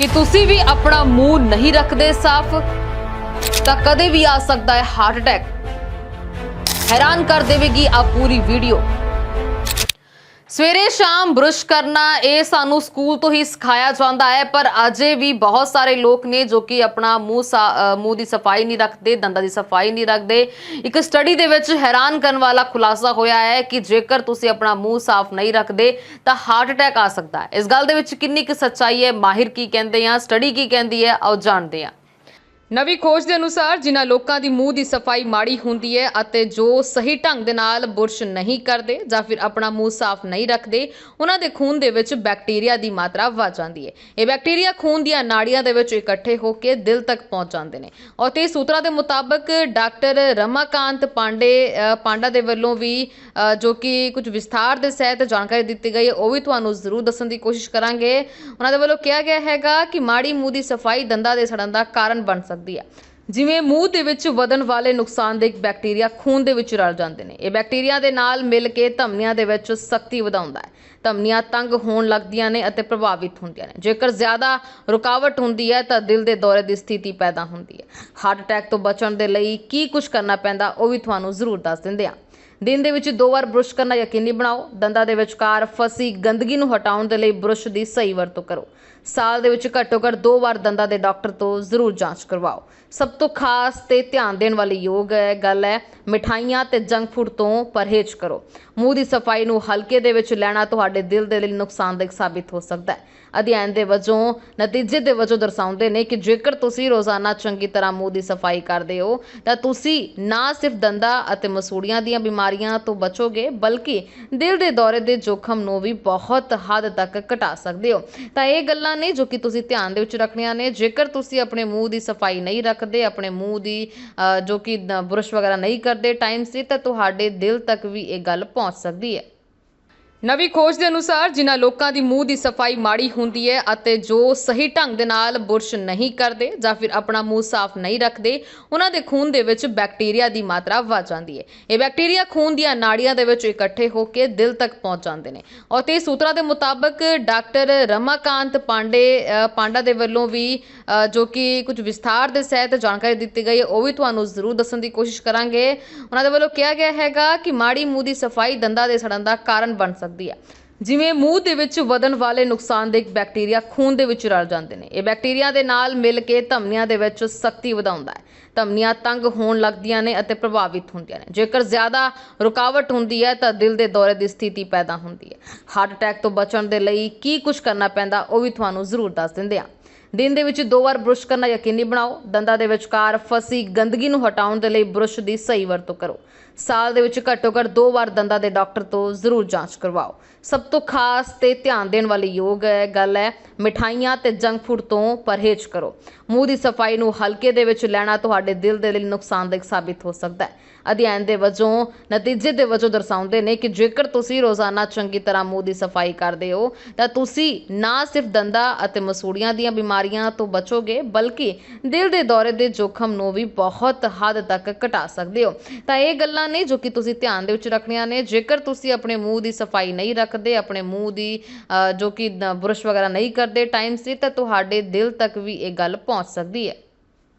ਕਿ ਤੁਸੀਂ ਵੀ ਆਪਣਾ ਮੂੰਹ ਨਹੀਂ ਰੱਖਦੇ ਸਾਫ਼, ਤਾਂ ਕਦੇ ਵੀ ਆ ਸਕਦਾ ਹੈ ਹਾਰਟ ਅਟੈਕ ਹੈਰਾਨ ਕਰ ਦੇਵੇਗੀ ਆ ਪੂਰੀ ਵੀਡੀਓ ਸਵੇਰੇ ਸ਼ਾਮ ਬੁਰਸ਼ ਕਰਨਾ, ਇਹ ਸਾਨੂੰ ਸਕੂਲ ਤੋਂ ਹੀ ਸਿਖਾਇਆ ਜਾਂਦਾ ਹੈ, ਪਰ ਅਜੇ ਵੀ ਬਹੁਤ ਸਾਰੇ ਲੋਕ ਨੇ ਜੋ ਕਿ ਆਪਣਾ ਮੂੰਹ ਸਾ- ਮੂੰਹ ਦੀ ਸਫ਼ਾਈ ਨਹੀਂ ਰੱਖਦੇ, ਦੰਦਾਂ ਦੀ ਸਫ਼ਾਈ ਨਹੀਂ ਰੱਖਦੇ। ਇੱਕ ਸਟੱਡੀ ਦੇ ਵਿੱਚ ਹੈਰਾਨ ਕਰਨ ਵਾਲਾ ਖੁਲਾਸਾ ਹੋਇਆ ਹੈ ਕਿ ਜੇਕਰ ਤੁਸੀਂ ਆਪਣਾ ਮੂੰਹ ਸਾਫ਼ ਨਹੀਂ ਰੱਖਦੇ, ਤਾਂ ਹਾਰਟ ਅਟੈਕ ਆ ਸਕਦਾ ਹੈ। ਇਸ ਗੱਲ ਦੇ ਵਿੱਚ ਕਿੰਨੀ ਕੁ ਸੱਚਾਈ ਹੈ, ਮਾਹਿਰ ਕੀ ਕਹਿੰਦੇ ਆ ਸਟੱਡੀ ਕੀ ਕਹਿੰਦੀ ਹੈ, ਆਓ ਜਾਣਦੇ ਹਾਂ। ਨਵੀਂ ਖੋਜ ਦੇ ਅਨੁਸਾਰ ਜਿਨ੍ਹਾਂ ਲੋਕਾਂ ਦੀ ਮੂੰਹ ਦੀ ਸਫ਼ਾਈ ਮਾੜੀ ਹੁੰਦੀ ਹੈ ਅਤੇ ਜੋ ਸਹੀ ਢੰਗ ਦੇ ਨਾਲ ਬੁਰਸ਼ ਨਹੀਂ ਕਰਦੇ ਜਾਂ ਫਿਰ ਆਪਣਾ ਮੂੰਹ ਸਾਫ਼ ਨਹੀਂ ਰੱਖਦੇ, ਉਹਨਾਂ ਦੇ ਖੂਨ ਦੇ ਵਿੱਚ ਬੈਕਟੀਰੀਆ ਦੀ ਮਾਤਰਾ ਵੱਧ ਜਾਂਦੀ ਹੈ। ਇਹ ਬੈਕਟੀਰੀਆ ਖੂਨ ਦੀਆਂ ਨਾੜੀਆਂ ਦੇ ਵਿੱਚ ਇਕੱਠੇ ਹੋ ਕੇ ਦਿਲ ਤੱਕ ਪਹੁੰਚ ਜਾਂਦੇ ਨੇ। ਔਰ ਤੇ ਸੂਤਰਾਂ ਦੇ ਮੁਤਾਬਕ ਡਾਕਟਰ ਰਮਾਕਾਂਤ ਪਾਂਡੇ ਪਾਂਡਾ ਦੇ ਵੱਲੋਂ ਵੀ ਜੋ ਕਿ ਕੁਝ ਵਿਸਥਾਰ ਦੇ ਸਹਿਤ ਜਾਣਕਾਰੀ ਦਿੱਤੀ ਗਈ ਹੈ, ਉਹ ਵੀ ਤੁਹਾਨੂੰ ਜ਼ਰੂਰ ਦੱਸਣ ਦੀ ਕੋਸ਼ਿਸ਼ ਕਰਾਂਗੇ। ਉਹਨਾਂ ਦੇ ਵੱਲੋਂ ਕਿਹਾ ਗਿਆ ਹੈਗਾ ਕਿ ਮਾੜੀ ਮੂੰਹ ਦੀ ਸਫ਼ਾਈ ਦੰਦਾਂ ਦੇ ਸੜਨ ਦਾ ਕਾਰਨ ਬਣ ਸਕਦੀ ਹੈ। ਜਿਵੇਂ ਮੂੰਹ ਦੇ ਵਿੱਚ ਵਧਣ ਵਾਲੇ ਨੁਕਸਾਨਦੇਹ ਬੈਕਟੀਰੀਆ ਖੂਨ ਦੇ ਵਿੱਚ ਰਲ ਜਾਂਦੇ ਨੇ। ਇਹ ਬੈਕਟੀਰੀਆ ਦੇ ਨਾਲ ਮਿਲ ਕੇ ਧਮਨੀਆਂ ਦੇ ਵਿੱਚ ਸਖਤੀ ਵਧਾਉਂਦਾ ਹੈ। ਧਮਨੀਆਂ ਤੰਗ ਹੋਣ ਲੱਗਦੀਆਂ ਨੇ ਅਤੇ ਪ੍ਰਭਾਵਿਤ ਹੁੰਦੀਆਂ ਨੇ। ਜੇਕਰ ਜ਼ਿਆਦਾ ਰੁਕਾਵਟ ਹੁੰਦੀ ਹੈ ਤਾਂ ਦਿਲ ਦੇ ਦੌਰੇ ਦੀ ਸਥਿਤੀ ਪੈਦਾ ਹੁੰਦੀ ਹੈ। ਹਾਰਟ ਅਟੈਕ ਤੋਂ ਬਚਣ ਦੇ ਲਈ ਕੀ ਕੁਝ ਕਰਨਾ ਪੈਂਦਾ, ਉਹ ਵੀ ਤੁਹਾਨੂੰ ਜ਼ਰੂਰ ਦੱਸ ਦਿੰਦੇ ਹਾਂ। ਦਿਨ ਦੇ ਵਿੱਚ ਦੋ ਵਾਰ ਬੁਰਸ਼ ਕਰਨਾ ਯਕੀਨੀ ਬਣਾਓ। ਦੰਦਾਂ ਦੇ ਵਿਚਕਾਰ ਫਸੀ ਗੰਦਗੀ ਨੂੰ ਹਟਾਉਣ ਦੇ ਲਈ ਬੁਰਸ਼ ਦੀ ਸਹੀ ਵਰਤੋਂ ਕਰੋ। ਸਾਲ ਦੇ ਵਿੱਚ ਘੱਟੋ ਘੱਟ ਦੋ ਵਾਰ ਦੰਦਾਂ ਦੇ ਡਾਕਟਰ ਤੋਂ ਜ਼ਰੂਰ ਜਾਂਚ ਕਰਵਾਓ। ਸਭ ਤੋਂ ਖਾਸ ਤੇ ਧਿਆਨ ਦੇਣ ਵਾਲੀ ਯੋਗ ਹੈ ਗੱਲ ਹੈ, ਮਿਠਾਈਆਂ ਤੇ ਜੰਕ ਫੂਡ ਤੋਂ ਪਰਹੇਜ਼ ਕਰੋ। ਮੂੰਹ ਦੀ ਸਫ਼ਾਈ ਨੂੰ ਹਲਕੇ ਦੇ ਵਿੱਚ ਲੈਣਾ ਤੁਹਾਡੇ ਤੁਹਾਡੇ ਦਿਲ ਦੇ ਲਈ ਨੁਕਸਾਨਦਾਇਕ ਸਾਬਿਤ ਹੋ ਸਕਦਾ ਹੈ। ਅਧਿਐਨ ਦੇ ਵਜੋਂ, ਨਤੀਜੇ ਦੇ ਵਜੋਂ ਦਰਸਾਉਂਦੇ ਨੇ ਕਿ ਜੇਕਰ ਤੁਸੀਂ ਰੋਜ਼ਾਨਾ ਚੰਗੀ ਤਰ੍ਹਾਂ ਮੂੰਹ ਦੀ ਸਫ਼ਾਈ ਕਰਦੇ ਹੋ, ਤਾਂ ਤੁਸੀਂ ਨਾ ਸਿਰਫ ਦੰਦਾਂ ਅਤੇ ਮਸੂੜੀਆਂ ਦੀਆਂ ਬਿਮਾਰੀਆਂ ਤੋਂ ਬਚੋਗੇ, ਬਲਕਿ ਦਿਲ ਦੇ ਦੌਰੇ ਦੇ ਜੋਖਮ ਨੂੰ ਵੀ ਬਹੁਤ ਹੱਦ ਤੱਕ ਘਟਾ ਸਕਦੇ ਹੋ। ਤਾਂ ਇਹ ਗੱਲਾਂ ਨੇ ਜੋ ਕਿ ਤੁਸੀਂ ਧਿਆਨ ਦੇ ਵਿੱਚ ਰੱਖਣੀਆਂ ਨੇ। ਜੇਕਰ ਤੁਸੀਂ ਆਪਣੇ ਮੂੰਹ ਦੀ ਸਫ਼ਾਈ ਨਹੀਂ ਰੱਖਦੇ, ਆਪਣੇ ਮੂੰਹ ਦੀ ਜੋ ਕਿ ਬੁਰਸ਼ ਵਗੈਰਾ ਨਹੀਂ ਕਰਦੇ ਟਾਈਮ ਸਿਰ, ਤਾਂ ਤੁਹਾਡੇ ਦਿਲ ਤੱਕ ਵੀ ਇਹ ਗੱਲ ਪਹੁੰਚ ਸਕਦੀ ਹੈ। ਨਵੀਂ ਖੋਜ ਦੇ ਅਨੁਸਾਰ ਜਿਨ੍ਹਾਂ ਲੋਕਾਂ ਦੀ ਮੂੰਹ ਦੀ ਸਫ਼ਾਈ ਮਾੜੀ ਹੁੰਦੀ ਹੈ ਅਤੇ ਜੋ ਸਹੀ ਢੰਗ ਦੇ ਨਾਲ ਬੁਰਸ਼ ਨਹੀਂ ਕਰਦੇ ਜਾਂ ਫਿਰ ਆਪਣਾ ਮੂੰਹ ਸਾਫ਼ ਨਹੀਂ ਰੱਖਦੇ, ਉਹਨਾਂ ਦੇ ਖੂਨ ਦੇ ਵਿੱਚ ਬੈਕਟੀਰੀਆ ਦੀ ਮਾਤਰਾ ਵੱਧ ਜਾਂਦੀ ਹੈ। ਇਹ ਬੈਕਟੀਰੀਆ ਖੂਨ ਦੀਆਂ ਨਾੜੀਆਂ ਦੇ ਵਿੱਚ ਇਕੱਠੇ ਹੋ ਕੇ ਦਿਲ ਤੱਕ ਪਹੁੰਚ ਜਾਂਦੇ ਨੇ। ਔਰ ਤੇ ਸੂਤਰਾਂ ਦੇ ਮੁਤਾਬਕ ਡਾਕਟਰ ਰਮਾਕਾਂਤ ਪਾਂਡੇ ਪਾਂਡਾ ਦੇ ਵੱਲੋਂ ਵੀ ਜੋ ਕਿ ਕੁਝ ਵਿਸਥਾਰ ਦੇ ਸਹਿਤ ਜਾਣਕਾਰੀ ਦਿੱਤੀ ਗਈ ਹੈ, ਉਹ ਵੀ ਤੁਹਾਨੂੰ ਜ਼ਰੂਰ ਦੱਸਣ ਦੀ ਕੋਸ਼ਿਸ਼ ਕਰਾਂਗੇ। ਉਹਨਾਂ ਦੇ ਵੱਲੋਂ ਕਿਹਾ ਗਿਆ ਹੈਗਾ ਕਿ ਮਾੜੀ ਮੂੰਹ ਦੀ ਸਫ਼ਾਈ ਦੰਦਾਂ ਦੇ ਸੜਨ ਦਾ ਕਾਰਨ ਬਣ ਸਕਦੀ ਹੈ। ਜਿਵੇਂ ਮੂੰਹ ਦੇ ਵਿੱਚ ਵਧਣ ਵਾਲੇ ਨੁਕਸਾਨਦੇਹ ਬੈਕਟੀਰੀਆ ਖੂਨ ਦੇ ਵਿੱਚ ਰਲ ਜਾਂਦੇ ਨੇ। ਇਹ ਬੈਕਟੀਰੀਆ ਦੇ ਨਾਲ ਮਿਲ ਕੇ ਧਮਨੀਆਂ ਦੇ ਵਿੱਚ ਸਖਤੀ ਵਧਾਉਂਦਾ ਹੈ। ਧਮਨੀਆਂ ਤੰਗ ਹੋਣ ਲੱਗਦੀਆਂ ਨੇ ਅਤੇ ਪ੍ਰਭਾਵਿਤ ਹੁੰਦੀਆਂ ਨੇ। ਜੇਕਰ ਜ਼ਿਆਦਾ ਰੁਕਾਵਟ ਹੁੰਦੀ ਹੈ ਤਾਂ ਦਿਲ ਦੇ ਦੌਰੇ ਦੀ ਸਥਿਤੀ ਪੈਦਾ ਹੁੰਦੀ ਹੈ। ਹਾਰਟ ਅਟੈਕ ਤੋਂ ਬਚਣ ਦੇ ਲਈ ਕੀ ਕੁਝ ਕਰਨਾ ਪੈਂਦਾ ਉਹ ਵੀ ਤੁਹਾਨੂੰ ਜ਼ਰੂਰ ਦੱਸ ਦਿੰਦੇ ਹਾਂ। ਦਿਨ ਦੇ ਵਿੱਚ ਦੋ ਵਾਰ ਬੁਰਸ਼ ਕਰਨਾ ਯਕੀਨੀ ਬਣਾਓ। ਦੰਦਾਂ ਦੇ ਵਿਚਕਾਰ ਫਸੀ ਗੰਦਗੀ ਨੂੰ ਹਟਾਉਣ ਦੇ ਲਈ ਬੁਰਸ਼ ਦੀ ਸਹੀ ਵਰਤੋਂ ਕਰੋ। ਸਾਲ ਦੇ ਵਿੱਚ ਘੱਟੋ ਘੱਟ ਦੋ ਵਾਰ ਦੰਦਾਂ ਦੇ ਡਾਕਟਰ ਤੋਂ ਜ਼ਰੂਰ ਜਾਂਚ ਕਰਵਾਓ। ਸਭ ਤੋਂ ਖਾਸ ਤੇ ਧਿਆਨ ਦੇਣ ਵਾਲੀ ਯੋਗ ਹੈ ਗੱਲ ਹੈ, ਮਿਠਾਈਆਂ ਤੇ ਜੰਕ ਫੂਡ ਤੋਂ ਪਰਹੇਜ਼ ਕਰੋ। ਮੂੰਹ ਦੀ ਸਫ਼ਾਈ ਨੂੰ ਹਲਕੇ ਦੇ ਵਿੱਚ ਲੈਣਾ ਤੁਹਾਡੇ ਦਿਲ ਦੇ ਲਈ ਨੁਕਸਾਨਦਾਇਕ ਸਾਬਿਤ ਹੋ ਸਕਦਾ ਹੈ। ਅਧਿਐਨ ਦੇ ਵਜੋਂ, ਨਤੀਜੇ ਦੇ ਵਜੋਂ ਦਰਸਾਉਂਦੇ ਨੇ ਕਿ ਜੇਕਰ ਤੁਸੀਂ ਰੋਜ਼ਾਨਾ ਚੰਗੀ ਤਰ੍ਹਾਂ ਮੂੰਹ ਦੀ ਸਫ਼ਾਈ ਕਰਦੇ ਹੋ, ਤਾਂ ਤੁਸੀਂ ਨਾ ਸਿਰਫ ਦੰਦਾਂ ਅਤੇ ਮਸੂੜੀਆਂ ਦੀਆਂ ਬਿਮਾਰੀਆਂ ਤੋਂ ਬਚੋਗੇ, ਬਲਕਿ ਦਿਲ ਦੇ ਦੌਰੇ ਦੇ ਜੋਖਮ ਨੂੰ ਵੀ ਬਹੁਤ ਹੱਦ ਤੱਕ ਘਟਾ ਸਕਦੇ ਹੋ। ਤਾਂ ਇਹ ਗੱਲਾਂ ਨੇ ਜੋ ਕਿ ਤੁਸੀਂ ਧਿਆਨ ਦੇ ਵਿੱਚ ਰੱਖਣੀਆਂ ਨੇ। ਜੇਕਰ ਤੁਸੀਂ ਆਪਣੇ ਮੂੰਹ ਦੀ ਸਫ਼ਾਈ ਨਹੀਂ ਰੱਖਦੇ, ਆਪਣੇ ਮੂੰਹ ਦੀ ਜੋ ਕਿ ਬੁਰਸ਼ ਵਗੈਰਾ ਨਹੀਂ ਕਰਦੇ ਟਾਈਮ ਸਿਰ, ਤਾਂ ਤੁਹਾਡੇ ਦਿਲ ਤੱਕ ਵੀ ਇਹ ਗੱਲ ਪਹੁੰਚ ਸਕਦੀ ਹੈ।